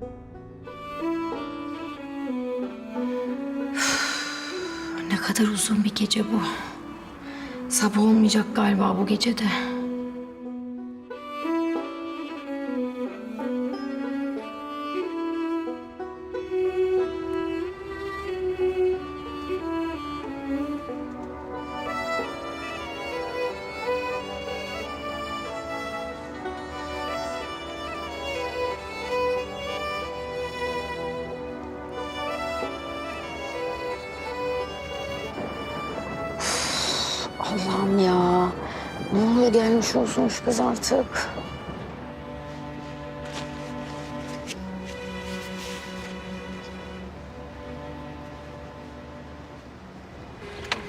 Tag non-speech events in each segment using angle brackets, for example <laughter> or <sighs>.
<sighs> Ne kadar uzun bir gece bu. Sabah olmayacak galiba bu gece Oluyor gelmiş olsun şu kız artık.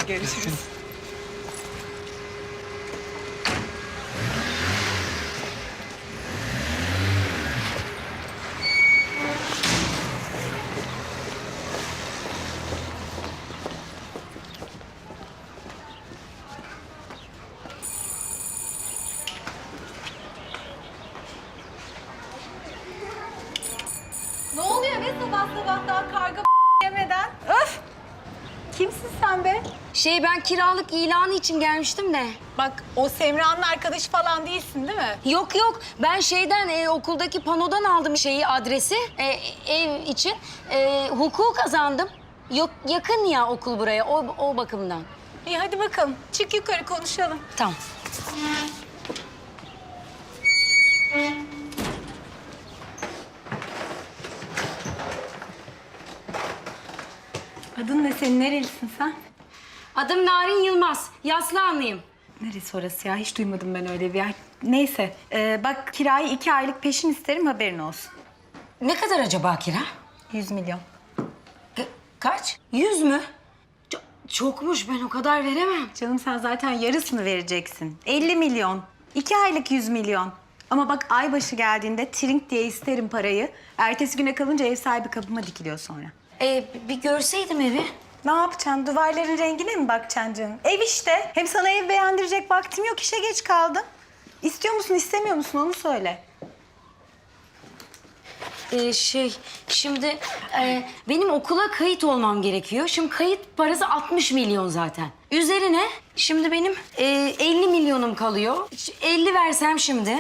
Görüşürüz. Ne oluyor be sabah sabah daha karga yemeden? Öf! Kimsin sen be? Şey ben kiralık ilanı için gelmiştim de. Bak o Semra'nın arkadaşı falan değilsin değil mi? Yok yok ben şeyden e, okuldaki panodan aldım şeyi adresi e, ev için. E, hukuku kazandım. Yok yakın ya okul buraya o, o bakımdan. İyi hadi bakalım çık yukarı konuşalım. Tamam. Ne senin nerelisin sen? Adım Narin Yılmaz. Yaslıhanlıyım. Neresi orası ya? Hiç duymadım ben öyle bir yer. Neyse ee, bak kirayı iki aylık peşin isterim haberin olsun. Ne kadar acaba kira? 100 milyon. Ka- kaç? Yüz mü? Çok, çokmuş ben o kadar veremem. Canım sen zaten yarısını vereceksin. 50 milyon. İki aylık 100 milyon. Ama bak ay başı geldiğinde trink diye isterim parayı. Ertesi güne kalınca ev sahibi kapıma dikiliyor sonra. E, bir görseydim evi. Ne yapacaksın? Duvarların rengine mi bakacaksın canım? Ev işte. Hem sana ev beğendirecek vaktim yok. işe geç kaldım. İstiyor musun, istemiyor musun onu söyle. Ee, şey, şimdi e, benim okula kayıt olmam gerekiyor. Şimdi kayıt parası 60 milyon zaten. Üzerine şimdi benim e, 50 milyonum kalıyor. Ş- 50 versem şimdi.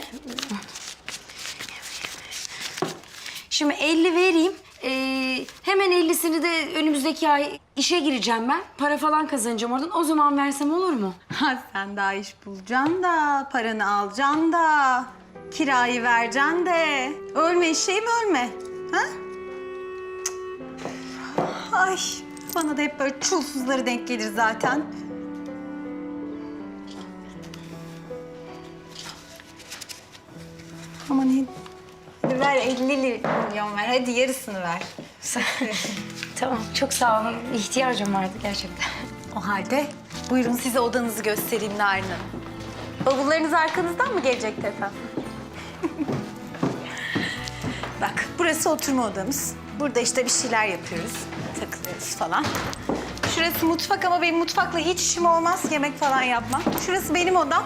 Şimdi 50 vereyim. E, hemen 50'sini de önümüzdeki ay işe gireceğim ben. Para falan kazanacağım oradan. O zaman versem olur mu? <laughs> Ha sen daha iş bulacaksın da, paranı alacaksın da, kirayı vereceksin de. Ölme eşeğim ölme. Ha? Ay bana da hep böyle çulsuzları denk gelir zaten. Aman iyi. Hadi ver 50 milyon ver. Hadi yarısını ver. <laughs> tamam, çok sağ olun. İhtiyacım vardı gerçekten. O halde buyurun size odanızı göstereyim Narin Hanım. Bavullarınız arkanızdan mı gelecekti efendim? <laughs> Bak burası oturma odamız. Burada işte bir şeyler yapıyoruz. Takılıyoruz falan. Şurası mutfak ama benim mutfakla hiç işim olmaz. Yemek falan yapmam. Şurası benim odam.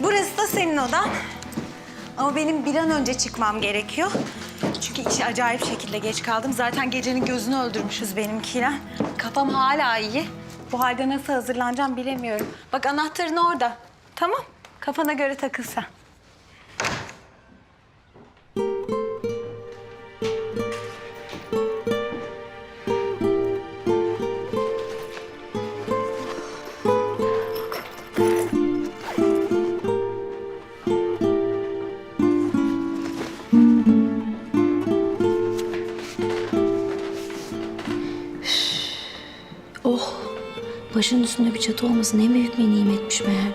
Burası da senin odan. Ama benim bir an önce çıkmam gerekiyor. Çünkü işe acayip şekilde geç kaldım. Zaten gecenin gözünü öldürmüşüz benimkiyle. Kafam hala iyi. Bu halde nasıl hazırlanacağım bilemiyorum. Bak anahtarın orada. Tamam. Kafana göre takıl sen. başın üstünde bir çatı olması ne büyük bir nimetmiş meğer.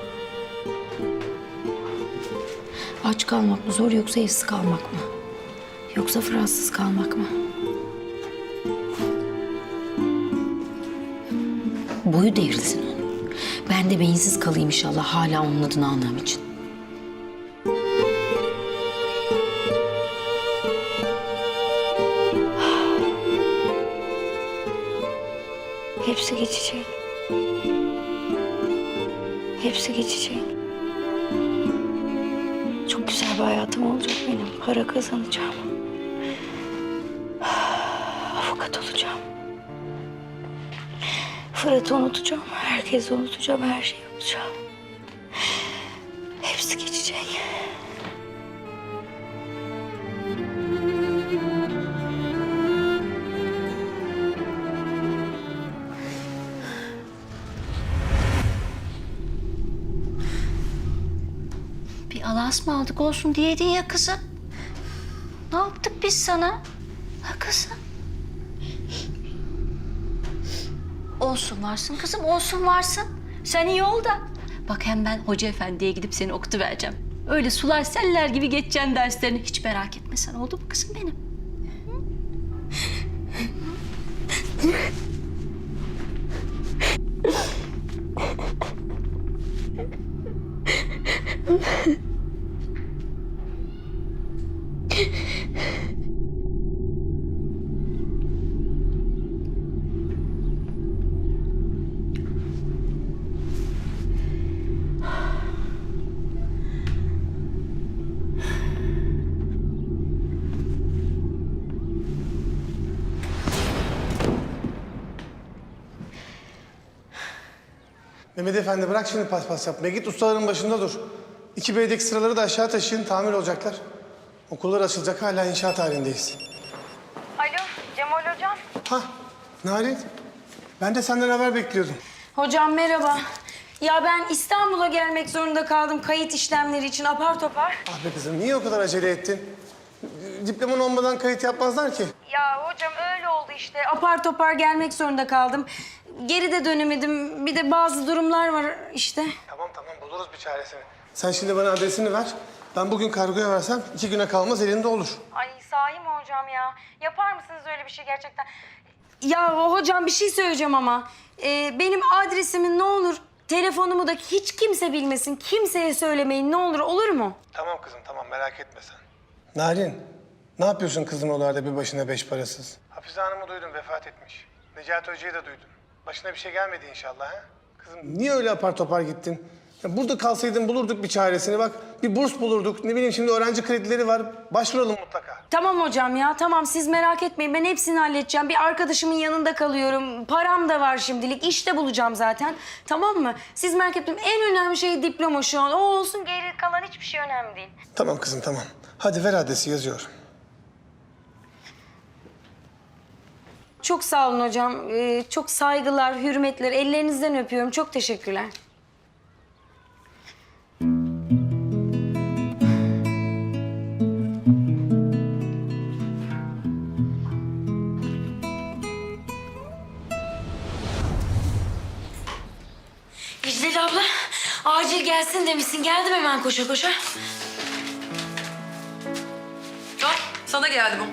Aç kalmak mı zor yoksa evsiz kalmak mı? Yoksa Fransız kalmak mı? Boyu devrilsin onun. Ben de beyinsiz kalayım inşallah hala onun adını anlam için. Hepsi geçecek. Hepsi geçecek. Çok güzel bir hayatım olacak benim. Para kazanacağım. <sighs> Avukat olacağım. Fırat'ı unutacağım. Herkesi unutacağım. Her şeyi unutacağım. Hepsi geçecek. Alas mı aldık olsun diyedin ya kızım. Ne yaptık biz sana? Ha kızım? Olsun varsın kızım, olsun varsın. Sen iyi ol da. Bak hem ben hoca efendiye gidip seni okutuvereceğim. Öyle sular seller gibi geçeceksin derslerini. Hiç merak etme sen oldu mu kızım benim? Mehmet Efendi bırak şimdi paspas yapmayı. Git ustaların başında dur. İki beydeki sıraları da aşağı taşıyın. Tamir olacaklar. Okullar açılacak. Hala inşaat halindeyiz. Alo, Cemal Hocam. Hah, Narin. Ben de senden haber bekliyordum. Hocam merhaba. Ya ben İstanbul'a gelmek zorunda kaldım kayıt işlemleri için apar topar. Ah be kızım, niye o kadar acele ettin? Diploman olmadan kayıt yapmazlar ki. Ya hocam öyle oldu işte. Apar topar gelmek zorunda kaldım. Geri de dönemedim. Bir de bazı durumlar var işte. Tamam tamam, buluruz bir çaresini. Sen şimdi bana adresini ver. Ben bugün kargoya versem iki güne kalmaz elinde olur. Ay sahi mi hocam ya? Yapar mısınız öyle bir şey gerçekten? Ya hocam bir şey söyleyeceğim ama. Ee, benim adresimi ne olur telefonumu da hiç kimse bilmesin. Kimseye söylemeyin ne olur olur mu? Tamam kızım, tamam merak etme sen. Narin, ne yapıyorsun kızım oralarda bir başına beş parasız? Hafize Hanım'ı duydum, vefat etmiş. Necati Hoca'yı da duydum. Başına bir şey gelmedi inşallah ha? Kızım niye öyle apar topar gittin? Ya burada kalsaydın bulurduk bir çaresini bak. Bir burs bulurduk. Ne bileyim şimdi öğrenci kredileri var. Başvuralım mutlaka. Tamam hocam ya tamam siz merak etmeyin ben hepsini halledeceğim. Bir arkadaşımın yanında kalıyorum. Param da var şimdilik. İşte bulacağım zaten. Tamam mı? Siz merak etmeyin. En önemli şey diploma şu an. O olsun geri kalan hiçbir şey önemli değil. Tamam kızım tamam. Hadi ver adresi yazıyorum. Çok sağ olun hocam. Ee, çok saygılar, hürmetler. Ellerinizden öpüyorum. Çok teşekkürler. Gelsin demişsin. Geldim hemen koşa koşa. Al, sana geldi bu.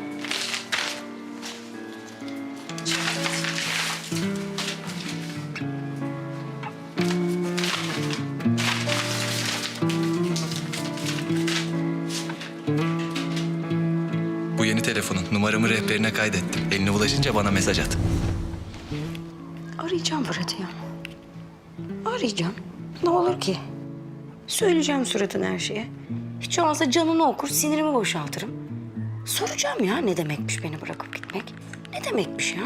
Bu yeni telefonun numaramı rehberine kaydettim. Eline ulaşınca bana mesaj at. Arayacağım Fırat'ı ya. Arayacağım. Ne olur ki? Söyleyeceğim suratın her şeye. Hiç olmazsa canını okur, sinirimi boşaltırım. Soracağım ya ne demekmiş beni bırakıp gitmek. Ne demekmiş ya?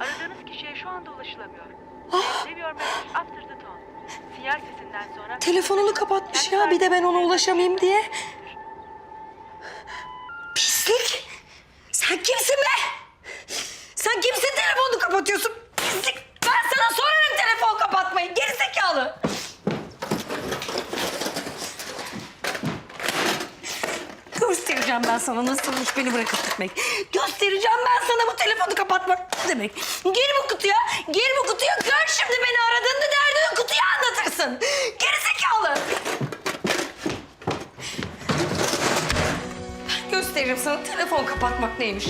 Aradığınız kişiye şu anda ulaşılamıyor. Leave your message after the tone. Sinyal sesinden sonra... Telefonunu kapatmış ya bir de ben ona ulaşamayayım diye. Pislik! Sen kimsin be? Sen kimsin telefonunu kapatıyorsun? Pislik! Ben sana sorarım telefon kapatmayı gerizekalı! Göstereceğim ben sana nasılmış beni bırakıp gitmek. Göstereceğim ben sana bu telefonu kapatmak demek. Gir bu kutuya, gir bu kutuya. Gör şimdi beni aradığında derdini kutuya anlatırsın. Gerizekalı. Gösteririm sana telefon kapatmak neymiş.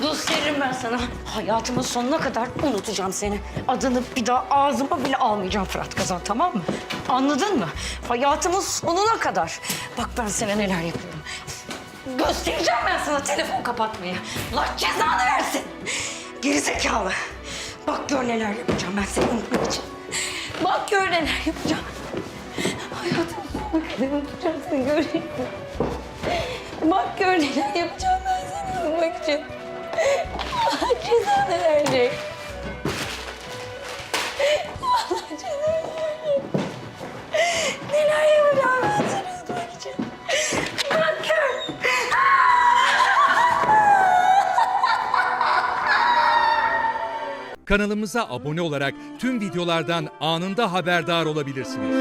Gösteririm ben sana. Hayatımın sonuna kadar unutacağım seni. Adını bir daha ağzıma bile almayacağım Fırat Kazan tamam mı? Anladın mı? Hayatımın sonuna kadar. Bak ben sana neler yapıyorum. Göstereceğim ben sana telefon kapatmayı. Allah cezanı versin. Gerizekalı. Bak gör neler yapacağım ben seni unutmak için. Bak gör neler yapacağım. Hayatımın sonuna kadar unutacaksın göreceksin. Bak gör neler yapacağım ben seni bulmak için. Allah cezanı verecek. Allah cezanı verecek. Neler yapacağım ben seni bulmak için. Bak gör. Kanalımıza abone olarak tüm videolardan anında haberdar olabilirsiniz.